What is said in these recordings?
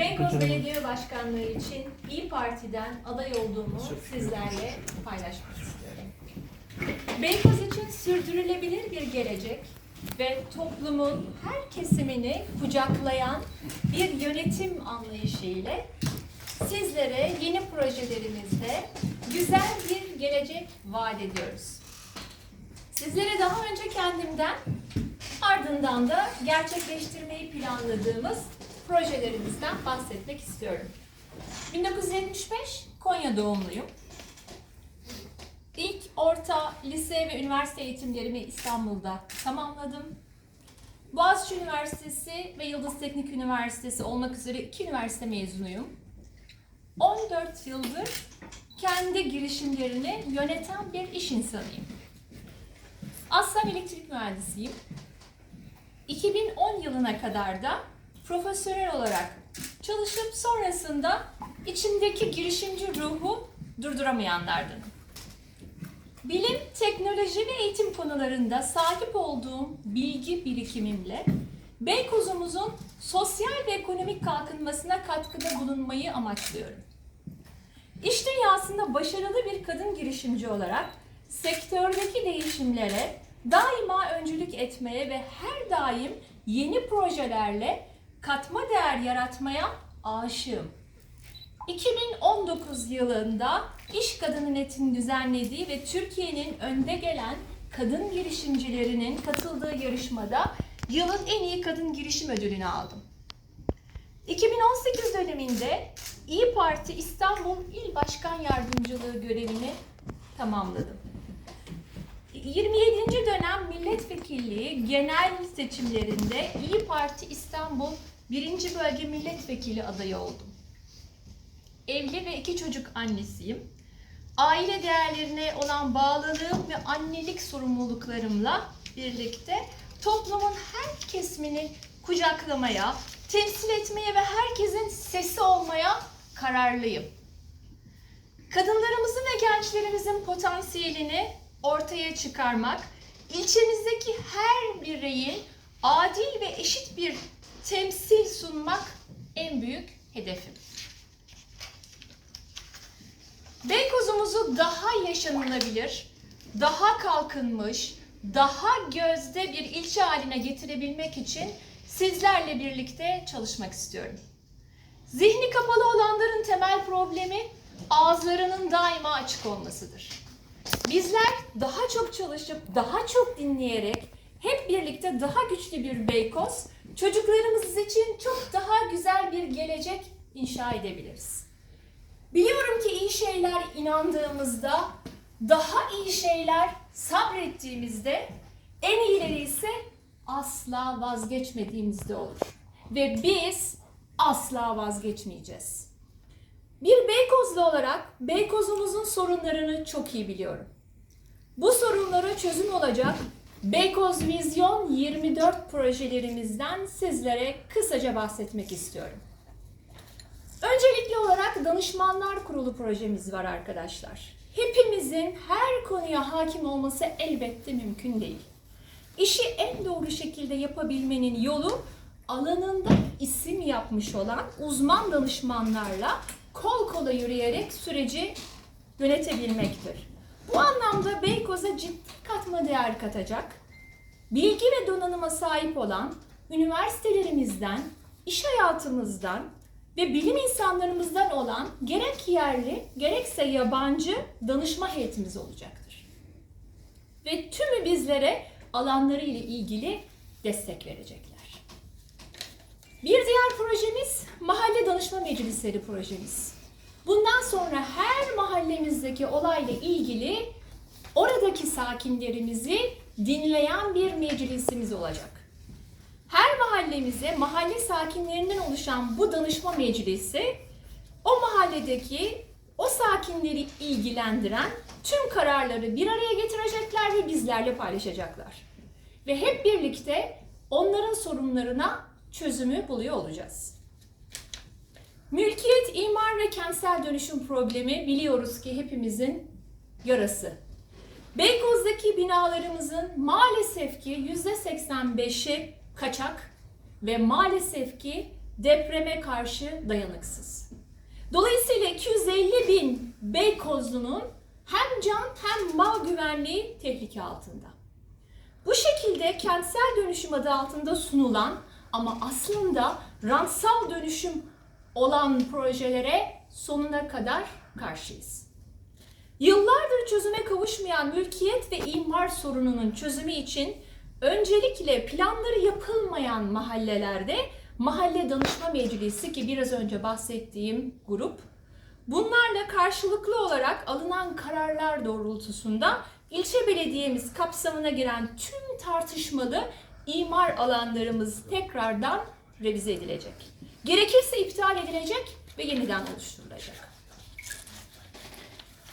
Beykoz Belediye Başkanlığı için İyi Parti'den aday olduğumu sizlerle paylaşmak istiyorum. Beykoz için sürdürülebilir bir gelecek ve toplumun her kesimini kucaklayan bir yönetim anlayışı ile sizlere yeni projelerimizde güzel bir gelecek vaat ediyoruz. Sizlere daha önce kendimden ardından da gerçekleştirmeyi planladığımız projelerimizden bahsetmek istiyorum. 1975 Konya doğumluyum. İlk orta, lise ve üniversite eğitimlerimi İstanbul'da tamamladım. Boğaziçi Üniversitesi ve Yıldız Teknik Üniversitesi olmak üzere iki üniversite mezunuyum. 14 yıldır kendi girişimlerini yöneten bir iş insanıyım. Aslen elektrik mühendisiyim. 2010 yılına kadar da profesyonel olarak çalışıp sonrasında içimdeki girişimci ruhu durduramayanlardanım. Bilim, teknoloji ve eğitim konularında sahip olduğum bilgi birikimimle Beykoz'umuzun sosyal ve ekonomik kalkınmasına katkıda bulunmayı amaçlıyorum. İş dünyasında başarılı bir kadın girişimci olarak sektördeki değişimlere daima öncülük etmeye ve her daim yeni projelerle katma değer yaratmaya aşığım. 2019 yılında İş Kadını Net'in düzenlediği ve Türkiye'nin önde gelen kadın girişimcilerinin katıldığı yarışmada yılın en iyi kadın girişim ödülünü aldım. 2018 döneminde İyi Parti İstanbul İl Başkan Yardımcılığı görevini tamamladım. 27. dönem milletvekilliği genel seçimlerinde İyi Parti İstanbul 1. Bölge Milletvekili adayı oldum. Evli ve iki çocuk annesiyim. Aile değerlerine olan bağlılığım ve annelik sorumluluklarımla birlikte toplumun her kesimini kucaklamaya, temsil etmeye ve herkesin sesi olmaya kararlıyım. Kadınlarımızın ve gençlerimizin potansiyelini ortaya çıkarmak, ilçemizdeki her bireyin adil ve eşit bir temsil sunmak en büyük hedefim. Beykozumuzu daha yaşanılabilir, daha kalkınmış, daha gözde bir ilçe haline getirebilmek için sizlerle birlikte çalışmak istiyorum. Zihni kapalı olanların temel problemi ağızlarının daima açık olmasıdır. Bizler daha çok çalışıp, daha çok dinleyerek hep birlikte daha güçlü bir Beykoz, çocuklarımız için çok daha güzel bir gelecek inşa edebiliriz. Biliyorum ki iyi şeyler inandığımızda, daha iyi şeyler sabrettiğimizde, en iyileri ise asla vazgeçmediğimizde olur. Ve biz asla vazgeçmeyeceğiz. Bir Beykozlu olarak Beykoz'umuzun sorunlarını çok iyi biliyorum. Bu sorunlara çözüm olacak Beykoz Vizyon 24 projelerimizden sizlere kısaca bahsetmek istiyorum. Öncelikli olarak Danışmanlar Kurulu projemiz var arkadaşlar. Hepimizin her konuya hakim olması elbette mümkün değil. İşi en doğru şekilde yapabilmenin yolu alanında isim yapmış olan uzman danışmanlarla kol kola yürüyerek süreci yönetebilmektir. Bu anlamda Beykoz'a ciddi katma değer katacak, bilgi ve donanıma sahip olan üniversitelerimizden, iş hayatımızdan ve bilim insanlarımızdan olan gerek yerli gerekse yabancı danışma heyetimiz olacaktır. Ve tümü bizlere alanları ile ilgili destek verecekler. Bir diğer projemiz mahalle danışma meclisleri projemiz. Bundan sonra her mahallemizdeki olayla ilgili oradaki sakinlerimizi dinleyen bir meclisimiz olacak. Her mahallemize mahalle sakinlerinden oluşan bu danışma meclisi o mahalledeki o sakinleri ilgilendiren tüm kararları bir araya getirecekler ve bizlerle paylaşacaklar. Ve hep birlikte onların sorunlarına çözümü buluyor olacağız. Mülkiyet, imar ve kentsel dönüşüm problemi biliyoruz ki hepimizin yarası. Beykoz'daki binalarımızın maalesef ki %85'i kaçak ve maalesef ki depreme karşı dayanıksız. Dolayısıyla 250 bin Beykozlu'nun hem can hem mal güvenliği tehlike altında. Bu şekilde kentsel dönüşüm adı altında sunulan ama aslında rantsal dönüşüm olan projelere sonuna kadar karşıyız. Yıllardır çözüme kavuşmayan mülkiyet ve imar sorununun çözümü için öncelikle planları yapılmayan mahallelerde mahalle danışma meclisi ki biraz önce bahsettiğim grup bunlarla karşılıklı olarak alınan kararlar doğrultusunda ilçe belediyemiz kapsamına giren tüm tartışmalı imar alanlarımız tekrardan revize edilecek. Gerekirse iptal edilecek ve yeniden oluşturulacak.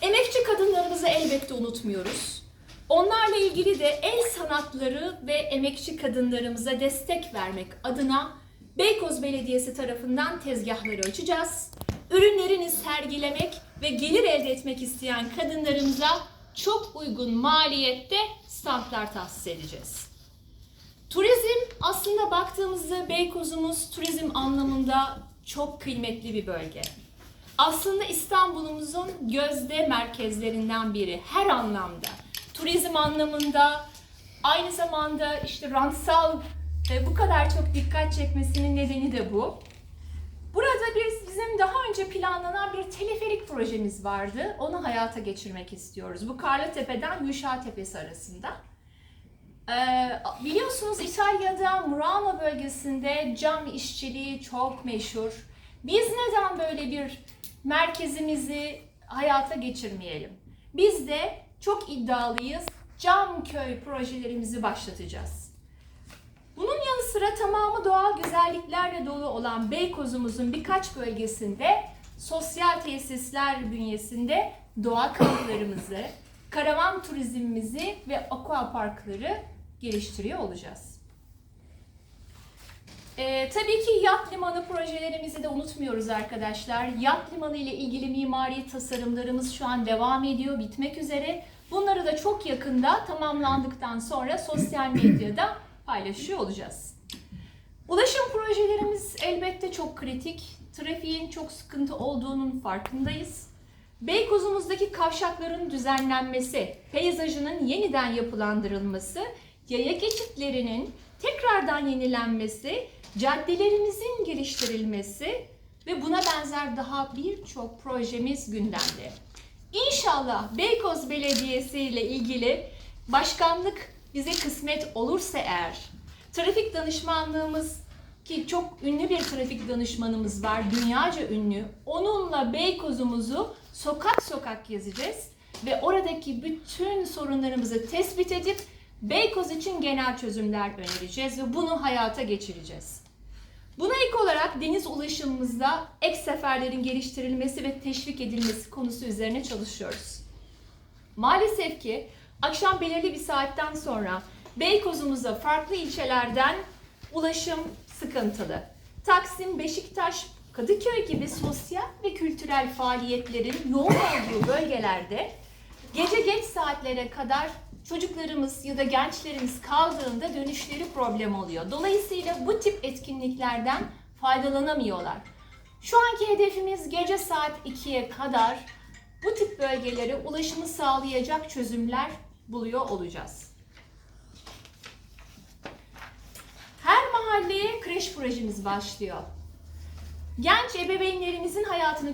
Emekçi kadınlarımızı elbette unutmuyoruz. Onlarla ilgili de el sanatları ve emekçi kadınlarımıza destek vermek adına Beykoz Belediyesi tarafından tezgahları açacağız. Ürünlerini sergilemek ve gelir elde etmek isteyen kadınlarımıza çok uygun maliyette standlar tahsis edeceğiz. Aslında baktığımızda Beykoz'umuz turizm anlamında çok kıymetli bir bölge. Aslında İstanbul'umuzun gözde merkezlerinden biri her anlamda. Turizm anlamında aynı zamanda işte rantsal e, bu kadar çok dikkat çekmesinin nedeni de bu. Burada bir bizim daha önce planlanan bir teleferik projemiz vardı. Onu hayata geçirmek istiyoruz. Bu Karlıtepe'den Yuşa Tepesi arasında. Ee, biliyorsunuz İtalya'da Murano bölgesinde cam işçiliği çok meşhur. Biz neden böyle bir merkezimizi hayata geçirmeyelim? Biz de çok iddialıyız. Cam köy projelerimizi başlatacağız. Bunun yanı sıra tamamı doğal güzelliklerle dolu olan Beykoz'umuzun birkaç bölgesinde sosyal tesisler bünyesinde doğa kamplarımızı, karavan turizmimizi ve aqua parkları geliştiriyor olacağız. Ee, tabii ki yat limanı projelerimizi de unutmuyoruz arkadaşlar. Yat limanı ile ilgili mimari tasarımlarımız şu an devam ediyor, bitmek üzere. Bunları da çok yakında tamamlandıktan sonra sosyal medyada paylaşıyor olacağız. Ulaşım projelerimiz elbette çok kritik. Trafiğin çok sıkıntı olduğunun farkındayız. Beykoz'umuzdaki kavşakların düzenlenmesi, peyzajının yeniden yapılandırılması, yaya geçitlerinin tekrardan yenilenmesi, caddelerimizin geliştirilmesi ve buna benzer daha birçok projemiz gündemde. İnşallah Beykoz Belediyesi ile ilgili başkanlık bize kısmet olursa eğer, trafik danışmanlığımız ki çok ünlü bir trafik danışmanımız var, dünyaca ünlü. Onunla Beykoz'umuzu sokak sokak gezeceğiz ve oradaki bütün sorunlarımızı tespit edip Beykoz için genel çözümler önereceğiz ve bunu hayata geçireceğiz. Buna ek olarak deniz ulaşımımızda ek seferlerin geliştirilmesi ve teşvik edilmesi konusu üzerine çalışıyoruz. Maalesef ki akşam belirli bir saatten sonra Beykoz'umuza farklı ilçelerden ulaşım sıkıntılı. Taksim, Beşiktaş, Kadıköy gibi sosyal ve kültürel faaliyetlerin yoğun olduğu bölgelerde gece geç saatlere kadar çocuklarımız ya da gençlerimiz kaldığında dönüşleri problem oluyor. Dolayısıyla bu tip etkinliklerden faydalanamıyorlar. Şu anki hedefimiz gece saat 2'ye kadar bu tip bölgelere ulaşımı sağlayacak çözümler buluyor olacağız. Her mahalleye kreş projemiz başlıyor. Genç ebeveynlerimizin hayatını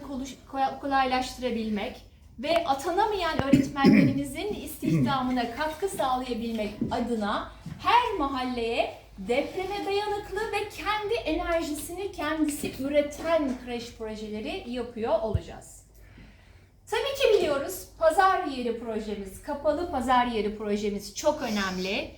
kolaylaştırabilmek ve atanamayan öğretmenlerimizin istihdamına katkı sağlayabilmek adına her mahalleye depreme dayanıklı ve kendi enerjisini kendisi üreten kreş projeleri yapıyor olacağız. Tabii ki biliyoruz pazar yeri projemiz, kapalı pazar yeri projemiz çok önemli.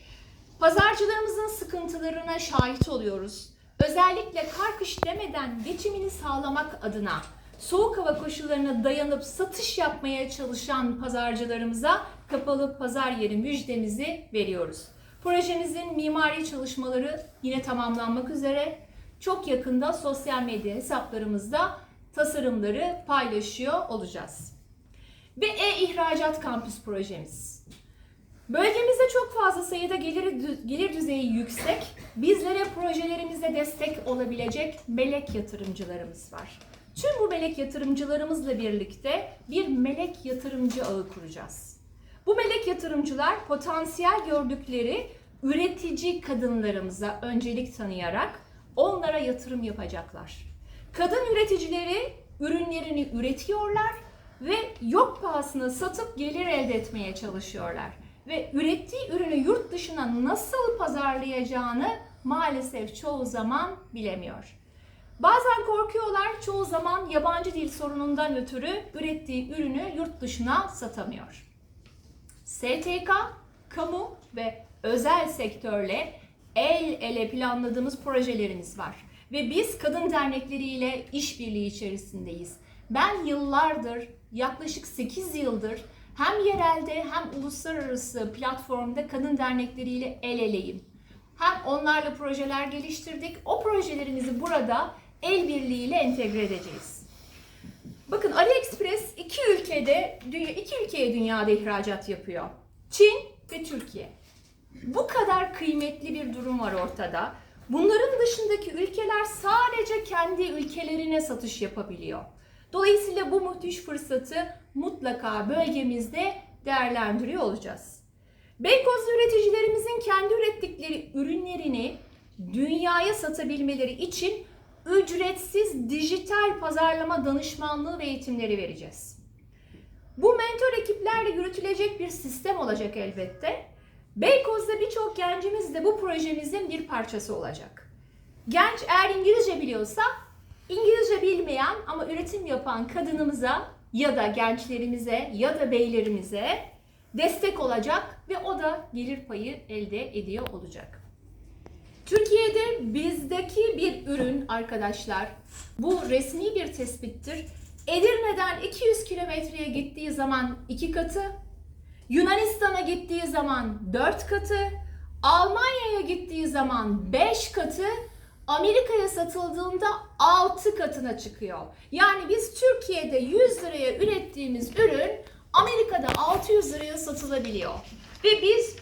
Pazarcılarımızın sıkıntılarına şahit oluyoruz. Özellikle kar kış demeden geçimini sağlamak adına soğuk hava koşullarına dayanıp satış yapmaya çalışan pazarcılarımıza kapalı pazar yeri müjdemizi veriyoruz. Projemizin mimari çalışmaları yine tamamlanmak üzere. Çok yakında sosyal medya hesaplarımızda tasarımları paylaşıyor olacağız. Ve e-ihracat kampüs projemiz. Bölgemizde çok fazla sayıda gelir, gelir düzeyi yüksek, bizlere projelerimizde destek olabilecek melek yatırımcılarımız var. Tüm bu melek yatırımcılarımızla birlikte bir melek yatırımcı ağı kuracağız. Bu melek yatırımcılar potansiyel gördükleri üretici kadınlarımıza öncelik tanıyarak onlara yatırım yapacaklar. Kadın üreticileri ürünlerini üretiyorlar ve yok pahasına satıp gelir elde etmeye çalışıyorlar. Ve ürettiği ürünü yurt dışına nasıl pazarlayacağını maalesef çoğu zaman bilemiyor. Bazen korkuyorlar, çoğu zaman yabancı dil sorunundan ötürü ürettiği ürünü yurt dışına satamıyor. STK, kamu ve özel sektörle el ele planladığımız projelerimiz var. Ve biz kadın dernekleriyle işbirliği içerisindeyiz. Ben yıllardır, yaklaşık 8 yıldır hem yerelde hem uluslararası platformda kadın dernekleriyle el eleyim. Hem onlarla projeler geliştirdik. O projelerimizi burada el birliğiyle entegre edeceğiz. Bakın AliExpress iki ülkede, dünya, iki ülkeye dünyada ihracat yapıyor. Çin ve Türkiye. Bu kadar kıymetli bir durum var ortada. Bunların dışındaki ülkeler sadece kendi ülkelerine satış yapabiliyor. Dolayısıyla bu müthiş fırsatı mutlaka bölgemizde değerlendiriyor olacağız. Beykozlu üreticilerimizin kendi ürettikleri ürünlerini dünyaya satabilmeleri için ücretsiz dijital pazarlama danışmanlığı ve eğitimleri vereceğiz. Bu mentor ekiplerle yürütülecek bir sistem olacak elbette. Beykoz'da birçok gencimiz de bu projemizin bir parçası olacak. Genç eğer İngilizce biliyorsa, İngilizce bilmeyen ama üretim yapan kadınımıza ya da gençlerimize ya da beylerimize destek olacak ve o da gelir payı elde ediyor olacak. Türkiye'de bizdeki bir ürün arkadaşlar, bu resmi bir tespittir. Edirne'den 200 kilometreye gittiği zaman iki katı, Yunanistan'a gittiği zaman 4 katı, Almanya'ya gittiği zaman 5 katı, Amerika'ya satıldığında 6 katına çıkıyor. Yani biz Türkiye'de 100 liraya ürettiğimiz ürün Amerika'da 600 liraya satılabiliyor. Ve biz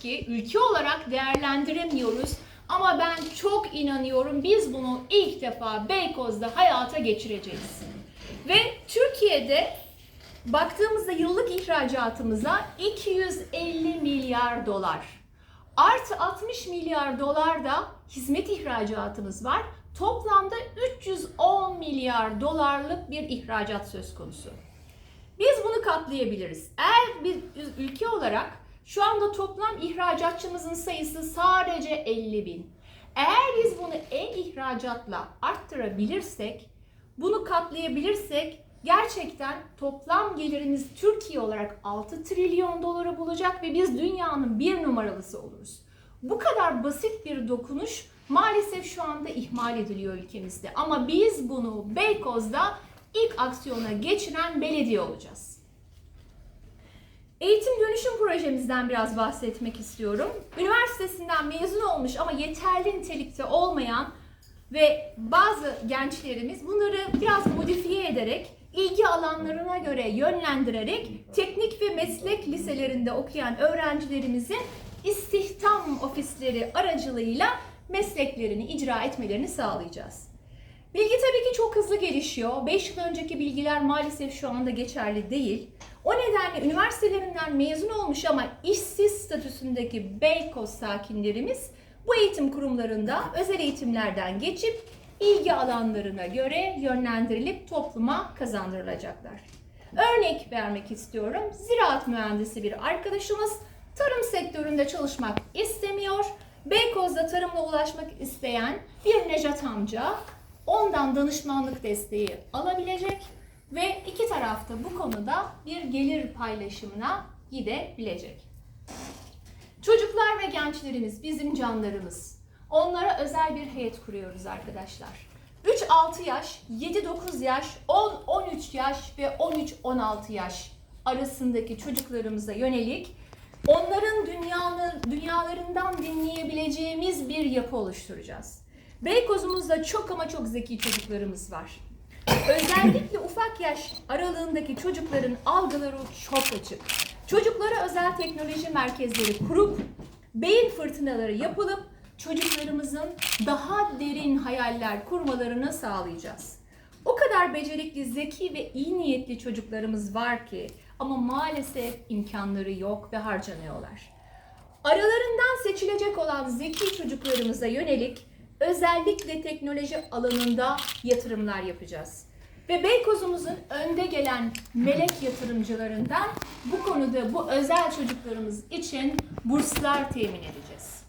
ki ülke olarak değerlendiremiyoruz. Ama ben çok inanıyorum biz bunu ilk defa Beykoz'da hayata geçireceğiz. Ve Türkiye'de baktığımızda yıllık ihracatımıza 250 milyar dolar. Artı 60 milyar dolar da hizmet ihracatımız var. Toplamda 310 milyar dolarlık bir ihracat söz konusu. Biz bunu katlayabiliriz. Eğer bir ülke olarak şu anda toplam ihracatçımızın sayısı sadece 50 bin. Eğer biz bunu e-ihracatla arttırabilirsek, bunu katlayabilirsek gerçekten toplam gelirimiz Türkiye olarak 6 trilyon doları bulacak ve biz dünyanın bir numaralısı oluruz. Bu kadar basit bir dokunuş maalesef şu anda ihmal ediliyor ülkemizde. Ama biz bunu Beykoz'da ilk aksiyona geçiren belediye olacağız. Eğitim dönüşüm projemizden biraz bahsetmek istiyorum. Üniversitesinden mezun olmuş ama yeterli nitelikte olmayan ve bazı gençlerimiz bunları biraz modifiye ederek ilgi alanlarına göre yönlendirerek teknik ve meslek liselerinde okuyan öğrencilerimizin istihdam ofisleri aracılığıyla mesleklerini icra etmelerini sağlayacağız. Bilgi tabii ki çok hızlı gelişiyor. 5 yıl önceki bilgiler maalesef şu anda geçerli değil. O nedenle üniversitelerinden mezun olmuş ama işsiz statüsündeki Beykoz sakinlerimiz bu eğitim kurumlarında özel eğitimlerden geçip ilgi alanlarına göre yönlendirilip topluma kazandırılacaklar. Örnek vermek istiyorum. Ziraat mühendisi bir arkadaşımız tarım sektöründe çalışmak istemiyor. Beykoz'da tarımla ulaşmak isteyen bir Nejat amca ondan danışmanlık desteği alabilecek ve iki tarafta bu konuda bir gelir paylaşımına gidebilecek. Çocuklar ve gençlerimiz bizim canlarımız. Onlara özel bir heyet kuruyoruz arkadaşlar. 3-6 yaş, 7-9 yaş, 10-13 yaş ve 13-16 yaş arasındaki çocuklarımıza yönelik onların dünyanın, dünyalarından dinleyebileceğimiz bir yapı oluşturacağız. Beykoz'umuzda çok ama çok zeki çocuklarımız var. Özellikle ufak yaş aralığındaki çocukların algıları çok açık. Çocuklara özel teknoloji merkezleri kurup beyin fırtınaları yapılıp çocuklarımızın daha derin hayaller kurmalarını sağlayacağız. O kadar becerikli, zeki ve iyi niyetli çocuklarımız var ki ama maalesef imkanları yok ve harcanıyorlar. Aralarından seçilecek olan zeki çocuklarımıza yönelik özellikle teknoloji alanında yatırımlar yapacağız. Ve Beykoz'umuzun önde gelen melek yatırımcılarından bu konuda bu özel çocuklarımız için burslar temin edeceğiz.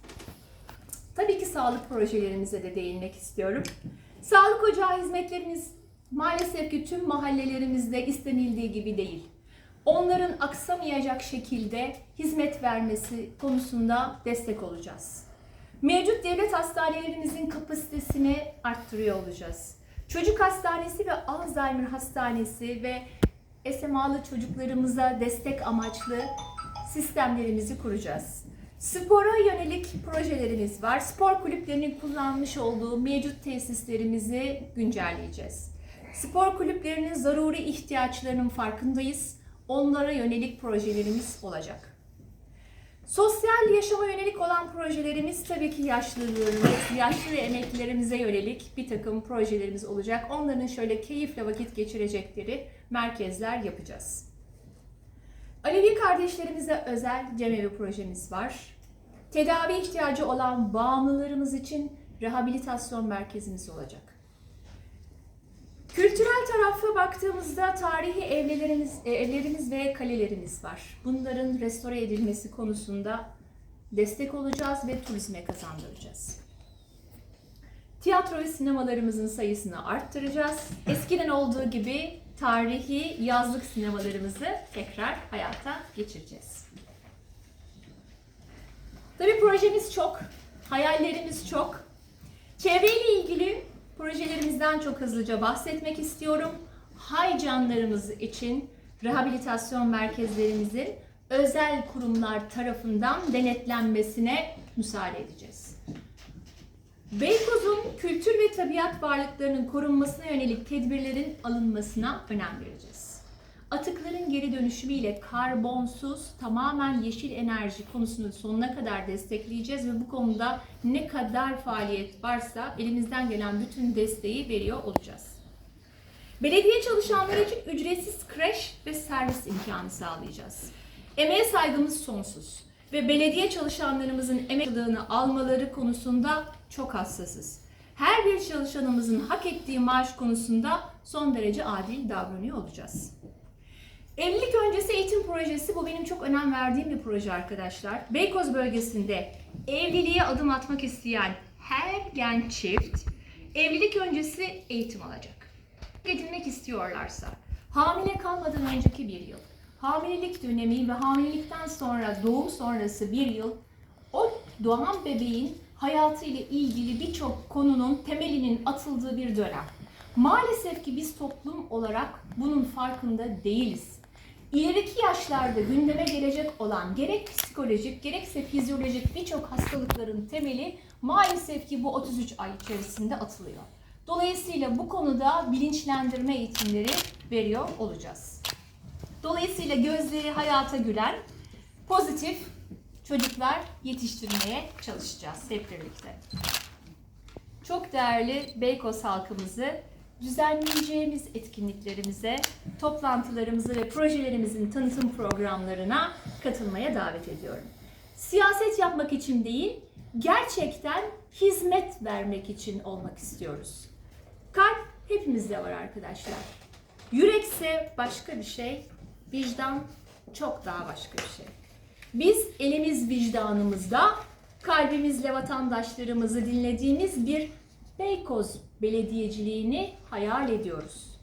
Tabii ki sağlık projelerimize de değinmek istiyorum. Sağlık ocağı hizmetlerimiz maalesef ki tüm mahallelerimizde istenildiği gibi değil. Onların aksamayacak şekilde hizmet vermesi konusunda destek olacağız. Mevcut devlet hastanelerimizin kapasitesini arttırıyor olacağız. Çocuk hastanesi ve Alzheimer hastanesi ve SMA'lı çocuklarımıza destek amaçlı sistemlerimizi kuracağız. Spora yönelik projelerimiz var. Spor kulüplerinin kullanmış olduğu mevcut tesislerimizi güncelleyeceğiz. Spor kulüplerinin zaruri ihtiyaçlarının farkındayız. Onlara yönelik projelerimiz olacak. Sosyal yaşama yönelik olan projelerimiz tabii ki yaşlılarımız, yaşlı ve emeklilerimize yönelik bir takım projelerimiz olacak. Onların şöyle keyifle vakit geçirecekleri merkezler yapacağız. Alevi kardeşlerimize özel cemevi projemiz var. Tedavi ihtiyacı olan bağımlılarımız için rehabilitasyon merkezimiz olacak. Kültürel tarafa baktığımızda tarihi evlerimiz, e, evlerimiz ve kalelerimiz var. Bunların restore edilmesi konusunda destek olacağız ve turizme kazandıracağız. Tiyatro ve sinemalarımızın sayısını arttıracağız. Eskiden olduğu gibi tarihi yazlık sinemalarımızı tekrar hayata geçireceğiz. Tabii projemiz çok, hayallerimiz çok. Çevreyle ilgili projelerimizden çok hızlıca bahsetmek istiyorum. Hay canlarımız için rehabilitasyon merkezlerimizin özel kurumlar tarafından denetlenmesine müsaade edeceğiz. Beykoz'un kültür ve tabiat varlıklarının korunmasına yönelik tedbirlerin alınmasına önem vereceğiz. Atıkların geri dönüşümüyle karbonsuz, tamamen yeşil enerji konusunu sonuna kadar destekleyeceğiz ve bu konuda ne kadar faaliyet varsa elimizden gelen bütün desteği veriyor olacağız. Belediye çalışanları için ücretsiz kreş ve servis imkanı sağlayacağız. Emeğe saygımız sonsuz ve belediye çalışanlarımızın emekliliğini almaları konusunda çok hassasız. Her bir çalışanımızın hak ettiği maaş konusunda son derece adil davranıyor olacağız. Evlilik öncesi eğitim projesi bu benim çok önem verdiğim bir proje arkadaşlar. Beykoz bölgesinde evliliğe adım atmak isteyen her genç çift evlilik öncesi eğitim alacak. Edinmek istiyorlarsa hamile kalmadan önceki bir yıl, hamilelik dönemi ve hamilelikten sonra doğum sonrası bir yıl o doğan bebeğin hayatı ile ilgili birçok konunun temelinin atıldığı bir dönem. Maalesef ki biz toplum olarak bunun farkında değiliz. İleriki yaşlarda gündeme gelecek olan gerek psikolojik gerekse fizyolojik birçok hastalıkların temeli maalesef ki bu 33 ay içerisinde atılıyor. Dolayısıyla bu konuda bilinçlendirme eğitimleri veriyor olacağız. Dolayısıyla gözleri hayata gülen, pozitif çocuklar yetiştirmeye çalışacağız hep birlikte. Çok değerli Beykoz halkımızı düzenleyeceğimiz etkinliklerimize, toplantılarımızı ve projelerimizin tanıtım programlarına katılmaya davet ediyorum. Siyaset yapmak için değil, gerçekten hizmet vermek için olmak istiyoruz. Kalp hepimizde var arkadaşlar. Yürekse başka bir şey, vicdan çok daha başka bir şey. Biz elimiz vicdanımızda, kalbimizle vatandaşlarımızı dinlediğimiz bir Beykoz belediyeciliğini hayal ediyoruz.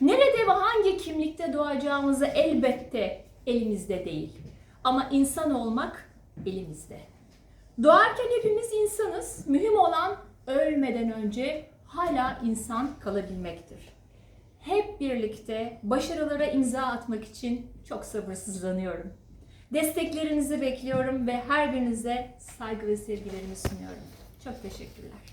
Nerede ve hangi kimlikte doğacağımızı elbette elimizde değil. Ama insan olmak elimizde. Doğarken hepimiz insanız. Mühim olan ölmeden önce hala insan kalabilmektir. Hep birlikte başarılara imza atmak için çok sabırsızlanıyorum. Desteklerinizi bekliyorum ve her birinize saygı ve sevgilerimi sunuyorum. Çok teşekkürler.